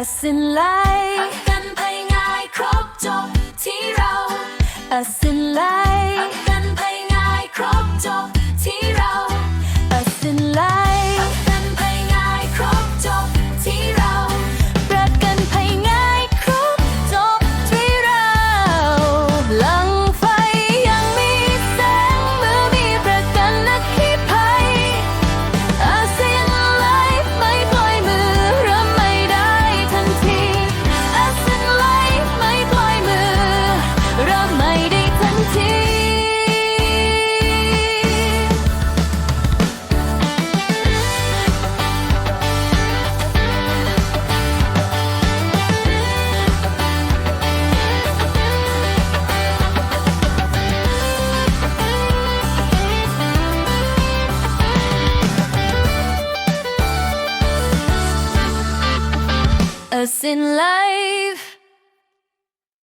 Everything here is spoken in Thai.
ตัสินไลกันไปง่ายครบจบที่เราตัสินไลกันไปง่ายครบจบที่เรา us in life.